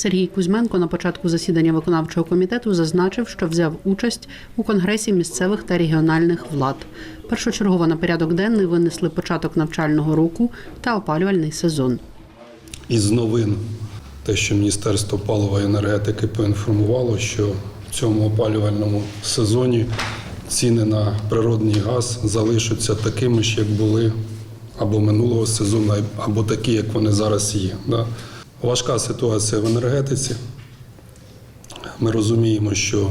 Сергій Кузьменко на початку засідання виконавчого комітету зазначив, що взяв участь у конгресі місцевих та регіональних влад. Першочергово на порядок денний винесли початок навчального року та опалювальний сезон. Із новин, те, що Міністерство палива і енергетики поінформувало, що в цьому опалювальному сезоні ціни на природний газ залишаться такими ж, як були або минулого сезону, або такі, як вони зараз є. Важка ситуація в енергетиці. Ми розуміємо, що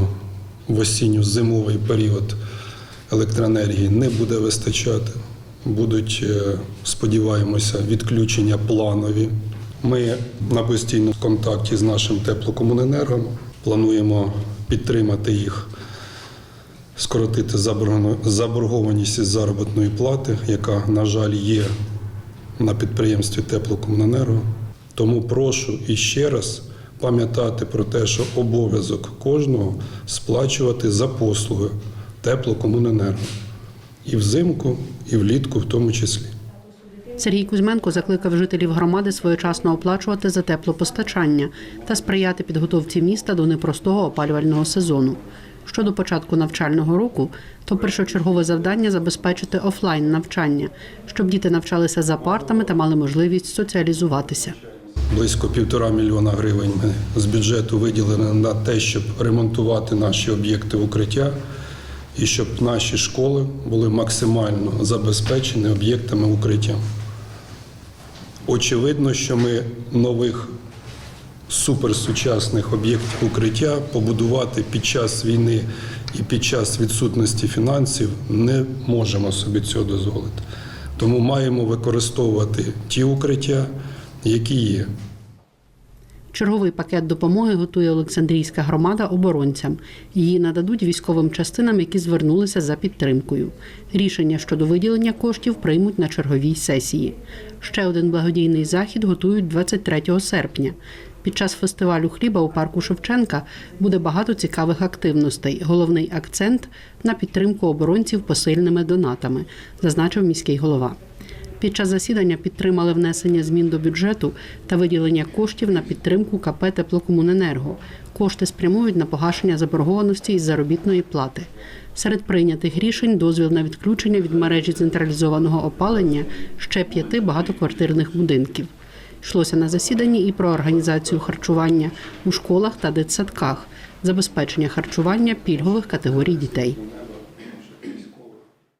в осінньо-зимовий період електроенергії не буде вистачати. Будуть, е, сподіваємося, відключення планові. Ми на постійному контакті з нашим теплокомуненергом плануємо підтримати їх, скоротити заборгованість із заробітної плати, яка, на жаль, є на підприємстві теплокомуненерго. Тому прошу іще раз пам'ятати про те, що обов'язок кожного сплачувати за послуги теплокомуненерго і взимку, і влітку в тому числі. Сергій Кузьменко закликав жителів громади своєчасно оплачувати за теплопостачання та сприяти підготовці міста до непростого опалювального сезону. Щодо початку навчального року, то першочергове завдання забезпечити офлайн навчання, щоб діти навчалися за партами та мали можливість соціалізуватися. Близько півтора мільйона гривень ми з бюджету виділено на те, щоб ремонтувати наші об'єкти укриття і щоб наші школи були максимально забезпечені об'єктами укриття. Очевидно, що ми нових суперсучасних об'єктів укриття побудувати під час війни і під час відсутності фінансів не можемо собі цього дозволити. Тому маємо використовувати ті укриття, які є. Черговий пакет допомоги готує Олександрійська громада оборонцям. Її нададуть військовим частинам, які звернулися за підтримкою. Рішення щодо виділення коштів приймуть на черговій сесії. Ще один благодійний захід готують 23 серпня. Під час фестивалю хліба у парку Шевченка буде багато цікавих активностей. Головний акцент на підтримку оборонців посильними донатами, зазначив міський голова. Під час засідання підтримали внесення змін до бюджету та виділення коштів на підтримку КП «Теплокомуненерго». Кошти спрямують на погашення заборгованості із заробітної плати. Серед прийнятих рішень дозвіл на відключення від мережі централізованого опалення ще п'яти багатоквартирних будинків. Йшлося на засіданні і про організацію харчування у школах та дитсадках, забезпечення харчування пільгових категорій дітей.